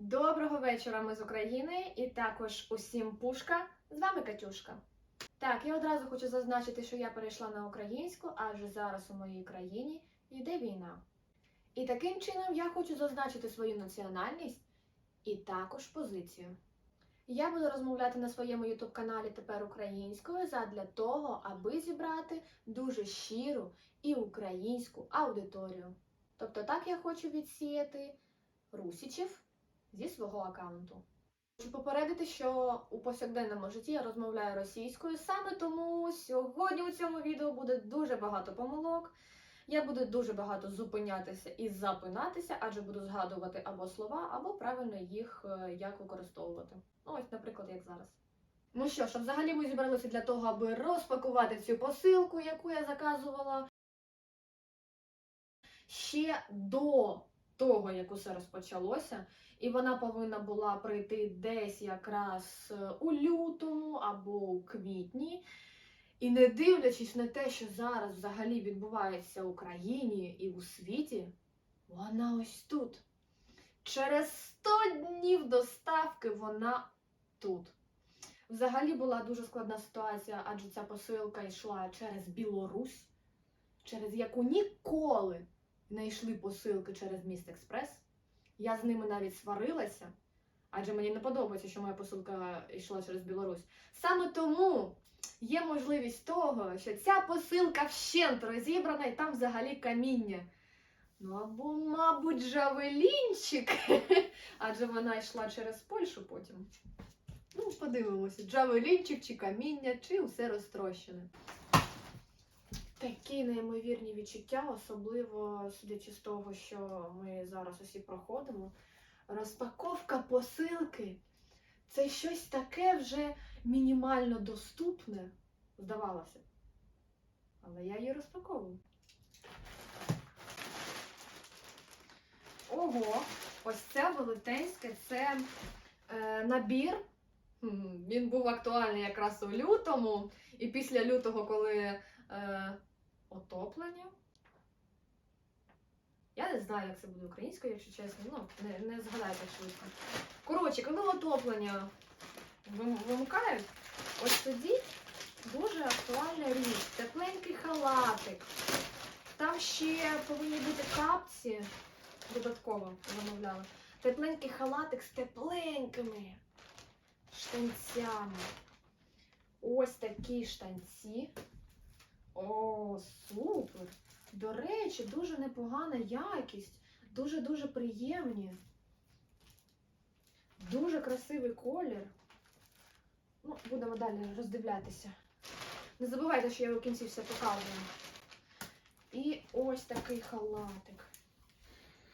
Доброго вечора, ми з України і також усім пушка. З вами Катюшка. Так, я одразу хочу зазначити, що я перейшла на українську, адже зараз у моїй країні йде війна. І таким чином я хочу зазначити свою національність і також позицію. Я буду розмовляти на своєму youtube каналі тепер українською задля того, аби зібрати дуже щиру і українську аудиторію. Тобто так я хочу відсіяти русічів зі свого аккаунту. Хочу попередити, що у повсякденному житті я розмовляю російською, саме тому сьогодні у цьому відео буде дуже багато помилок. Я буду дуже багато зупинятися і запинатися, адже буду згадувати або слова, або правильно їх е, як використовувати. Ну, ось, наприклад, як зараз. Ну що ж, взагалі ми зібралися для того, аби розпакувати цю посилку, яку я заказувала ще до того, як усе розпочалося. І вона повинна була прийти десь якраз е, у лютому або у квітні. І не дивлячись на те, що зараз взагалі відбувається в Україні і у світі, вона ось тут. Через 100 днів доставки вона тут. Взагалі була дуже складна ситуація, адже ця посилка йшла через Білорусь, через яку ніколи не йшли посилки через міст Експрес. Я з ними навіть сварилася, адже мені не подобається, що моя посилка йшла через Білорусь. Саме тому є можливість того, що ця посилка вщент розібрана і там взагалі каміння. Ну або, мабуть, джавелінчик, адже вона йшла через Польщу потім. Ну, подивимося, джавелінчик чи каміння, чи все розтрощене. Такі неймовірні відчуття, особливо судячи з того, що ми зараз усі проходимо. Розпаковка посилки це щось таке вже мінімально доступне, здавалося. Але я її розпаковую. Ого, ось це велетенське, це е, набір. Він був актуальний якраз у лютому, і після лютого, коли е, отоплення. Я не знаю, як це буде українською, якщо чесно. Ну, не, не згадайте швидко. Коротше, коли отоплення вим- вимикають, ось тоді дуже актуальна річ. Тепленький халатик. Там ще повинні бути капці. Додатково замовляла. Тепленький халатик з тепленькими штанцями. Ось такі штанці. О, супер! До речі, дуже непогана якість, дуже-дуже приємні. Дуже красивий колір. Ну, будемо далі роздивлятися. Не забувайте, що я в кінці все показую. І ось такий халатик.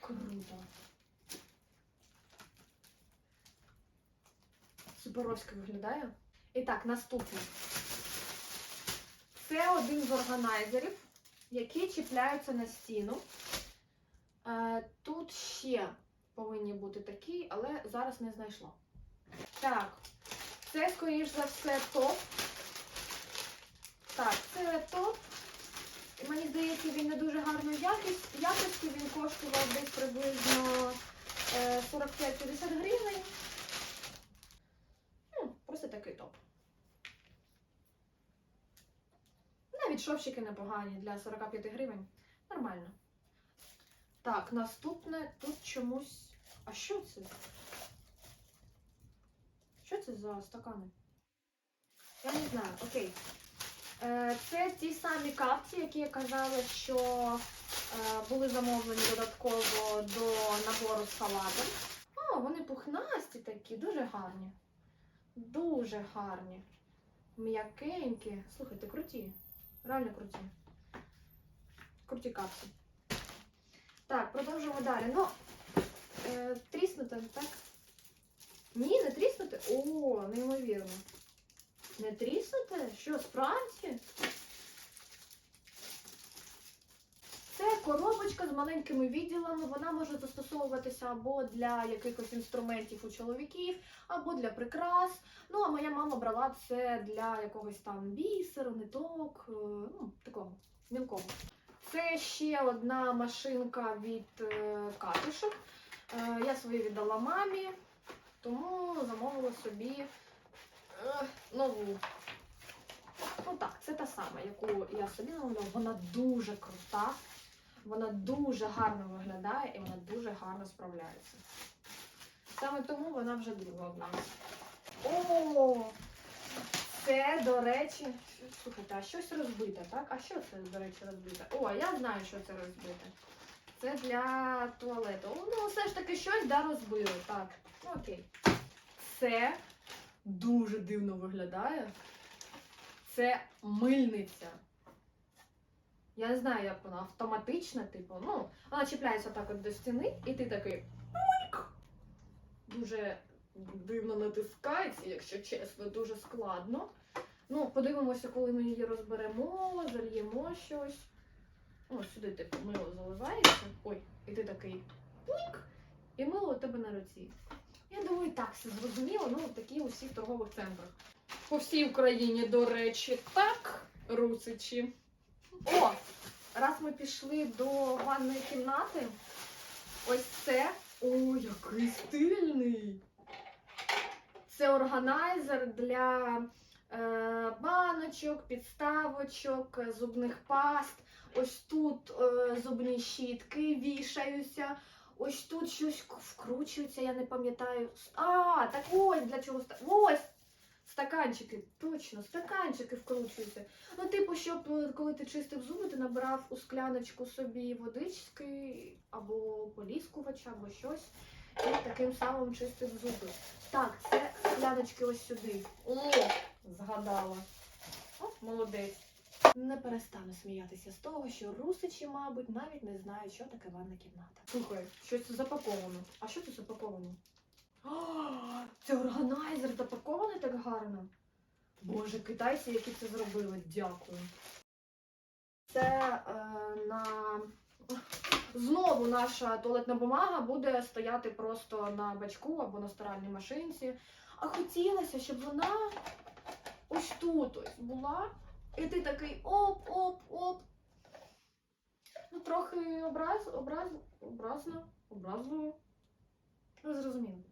Круто. Суперовсько виглядає. І так, наступний. Це один з органайзерів, які чіпляються на стіну. Е, Тут ще повинні бути такі, але зараз не знайшла. Так, це, скоріш за все, топ. Так, це топ. Мені здається, він не дуже якість. якості. Він коштував десь приблизно е, 45-50 гривень. Ну, просто такий топ. Навіть шовчики непогані для 45 гривень. Нормально. Так, наступне тут чомусь. А що це? Що це за стакани? Я не знаю, окей. Е, Це ті самі капці, які я казала, що е, були замовлені додатково до набору з салатом. О, вони пухнасті такі, дуже гарні. Дуже гарні. М'якенькі. Слухайте, круті. Реально круті. Круті капці. Так, продовжуємо далі. Ну, е, тріснути, так? Ні, не тріснути? О, неймовірно. Не тріснути? Що, справді? Це коробочка з маленькими відділами. Вона може застосовуватися або для якихось інструментів у чоловіків, або для прикрас. Ну, а моя мама брала це для якогось там бісеру, ниток, е, ну, такого мілкого. Це ще одна машинка від е, катушок. Е, я свої віддала мамі, тому замовила собі нову. Ну так, це та сама, яку я собі замовила. Вона дуже крута, вона дуже гарно виглядає і вона дуже гарно справляється. Саме тому вона вже друга в. О! Це, до речі, слухайте, а щось розбите, так? А що це, до речі, розбите? О, я знаю, що це розбите. Це для туалету. Ну, все ж таки щось да розбили. Так, ну окей. Це дуже дивно виглядає. Це мильниця. Я не знаю, як вона автоматична, типу, ну, вона чіпляється так от до стіни, і ти такий мульк. Дуже дивно натискається, якщо чесно, дуже складно. Ну, подивимося, коли ми її розберемо, зальємо щось. О, сюди типу мило заливається. Ой, і ти такий пуньк, і мило у тебе на руці. Я думаю, так все зрозуміло, ну такі у всіх торгових центрах. По всій Україні, до речі, так, русичі. О! Раз ми пішли до ванної кімнати, ось це. О, який стильний! Це органайзер для е, баночок, підставочок, зубних паст. Ось тут е, зубні щітки вішаються. Ось тут щось вкручується, я не пам'ятаю. А, так ось для чого Ось! Стаканчики, точно, стаканчики вкручуються. Ну, типу, щоб е, коли ти чистив зуби, ти набирав у скляночку собі водички або поліскувача, або щось, і таким самим чистив зуби. Так, це скляночки ось сюди. О, згадала. О, молодець. Не перестану сміятися з того, що русичі, мабуть, навіть не знають, що таке ванна кімната. Слухай, щось запаковано. А що це запаковано? Це органайзер запакований так гарно. Боже, китайці, які це зробили, дякую. Це е, на знову наша туалетна бумага буде стояти просто на бачку або на стиральній машинці. А хотілося, щоб вона ось тут ось була. І ти такий оп-оп-оп. Ну, трохи образ, образ, образно, образливо. Ви.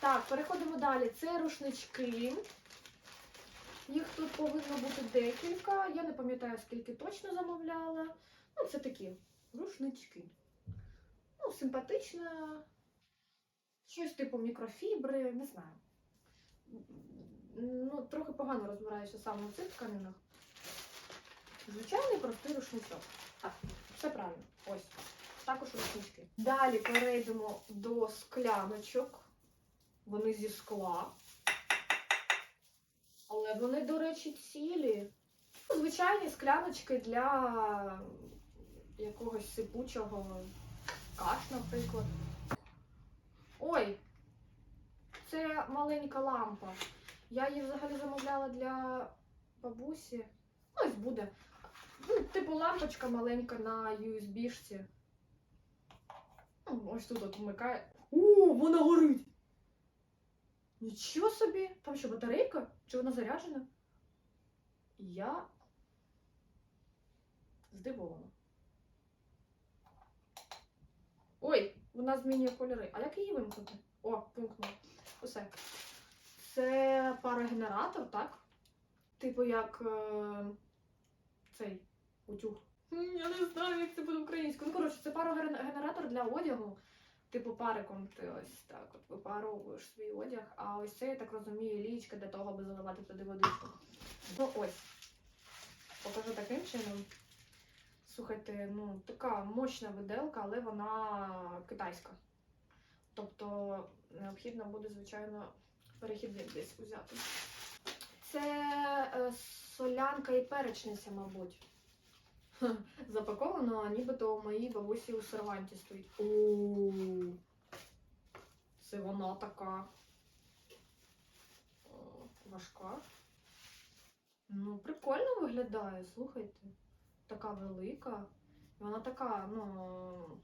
Так, переходимо далі. Це рушнички. Їх тут повинно бути декілька. Я не пам'ятаю, скільки точно замовляла. Ну, це такі рушнички. Ну, симпатично. Щось типу мікрофібри, не знаю. Ну, трохи погано розбираюся саме у цих тканинах. Звичайний простий рушничок. Так, все правильно. Ось. Також рушнички. Далі перейдемо до скляночок. Вони зі скла. Але вони, до речі, цілі. Ну, Звичайні скляночки для якогось сипучого каш, наприклад. Ой, це маленька лампа. Я її взагалі замовляла для бабусі. Ось буде. Ну, типу лампочка маленька на USB-шці. Ну, Ось тут от вмикає. О, вона горить! Нічого собі! Там що, батарейка? Чи вона заряджена? Я здивована. Ой, вона змінює кольори. А як її вимкнути? О, вимкнула. Усе. Це парогенератор, так? Типу як е, цей утюг. Я не знаю, як це буде українською. Ну, коротше, це парогенератор для одягу. Типу париком ти ось так от випаровуєш свій одяг, а ось це, я так розумію, лічка для того, аби заливати туди водичку. Ну ось. Покажу таким чином. Слухайте, ну така мощна виделка, але вона китайська. Тобто необхідно буде, звичайно, перехідник десь взяти. Це е, солянка і перечниця, мабуть. Запаковано, а нібито у моїй бабусі у серванті стоїть. О, це вона така важка. Ну, прикольно виглядає, слухайте. Така велика. Вона така, ну,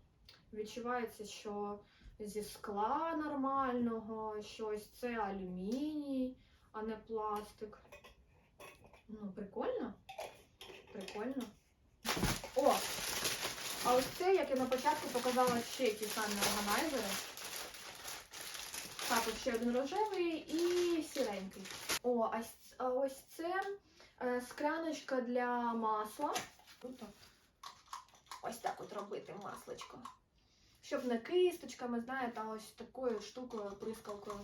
відчувається, що зі скла нормального, щось це алюміній, а не пластик. Ну, прикольно. Прикольно. О! А ось це, як я на початку показала ще ті самі органайзери. також ще один рожевий і сіренький. О, а, ось це е, скляночка для масла. Ось так от робити масличко. Щоб не кисточками, знаєте, а ось такою штукою, прискалкою.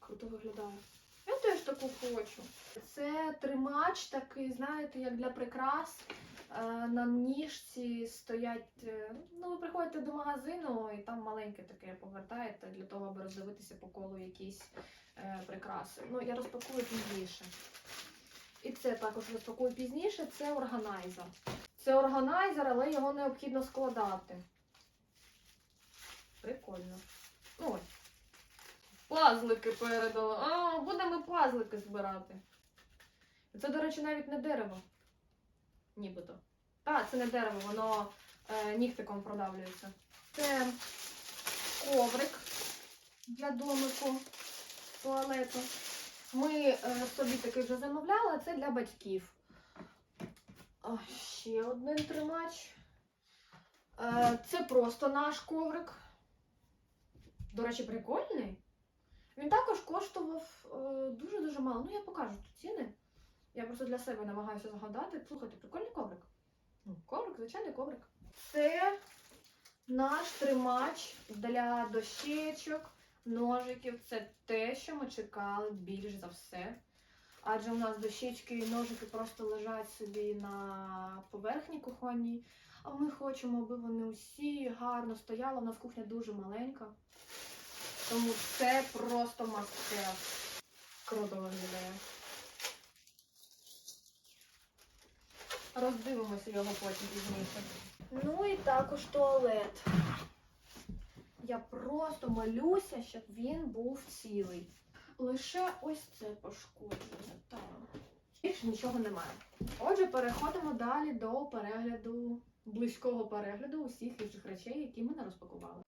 Круто виглядає. Я теж таку хочу. Це тримач такий, знаєте, як для прикрас. Е, На ніжці стоять. е, Ну, ви приходите до магазину і там маленьке таке повертаєте для того, аби роздивитися по колу якісь е, прикраси. Ну, я розпакую пізніше. І це також розпакую пізніше. Це органайзер. Це органайзер, але його необхідно складати. Прикольно. Ну, ось. Пазлики передали. А, будемо пазлики збирати. Це, до речі, навіть не дерево. Нібито. Так, це не дерево, воно е, нігтиком продавлюється. Це коврик для домику туалету. Ми е, собі такий вже замовляли, це для батьків. А, ще один тримач. Е, це просто наш коврик. До речі, прикольний. Він також коштував е, дуже-дуже мало. Ну, я покажу тут ціни. Я просто для себе намагаюся згадати. Слухайте, прикольний коврик. Ну, коврик, звичайний коврик. Це наш тримач для дощечок, ножиків. Це те, що ми чекали більш за все. Адже у нас дощечки і ножики просто лежать собі на поверхні кухонній. А ми хочемо, аби вони усі гарно стояли. У нас кухня дуже маленька. Тому це просто мастер. Круто виглядає. Роздивимося його потім пізніше. Ну і також туалет. Я просто молюся, щоб він був цілий. Лише ось це пошкоджене. Так. Більше нічого немає. Отже, переходимо далі до перегляду, близького перегляду усіх інших речей, які ми не розпакували.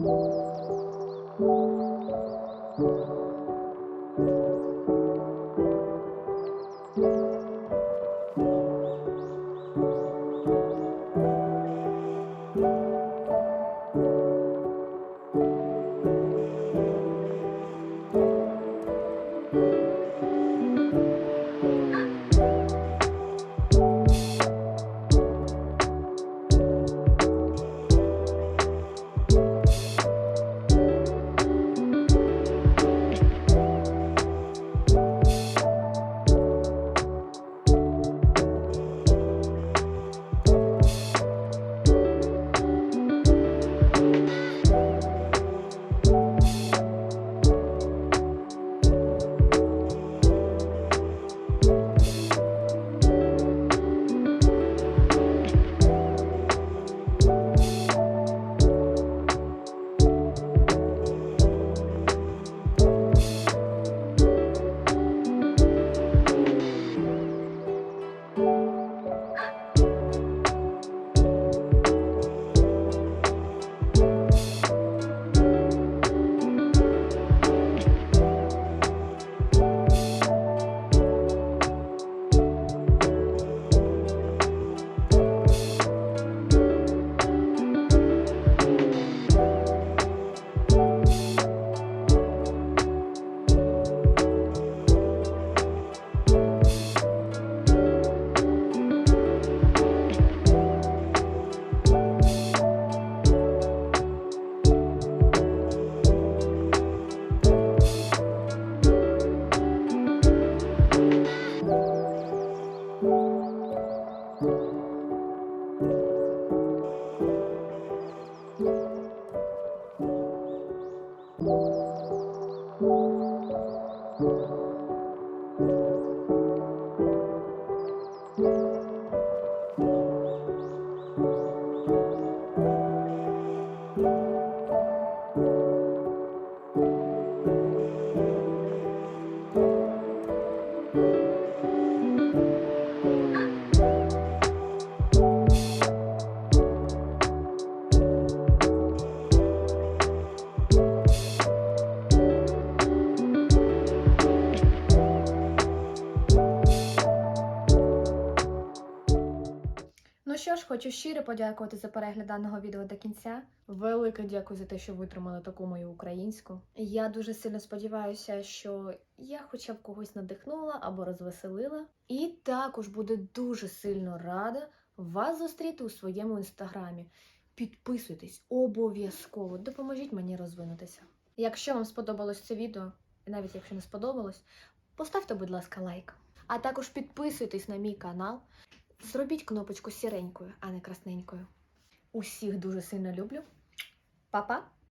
Хочу щиро подякувати за перегляд даного відео до кінця. Велике дякую за те, що витримали таку мою українську. Я дуже сильно сподіваюся, що я хоча б когось надихнула або розвеселила. І також буду дуже сильно рада вас зустріти у своєму інстаграмі. Підписуйтесь обов'язково, допоможіть мені розвинутися. Якщо вам сподобалось це відео, і навіть якщо не сподобалось, поставте, будь ласка, лайк. А також підписуйтесь на мій канал. Зробіть кнопочку сіренькою, а не красненькою. Усіх дуже сильно люблю. Па-па!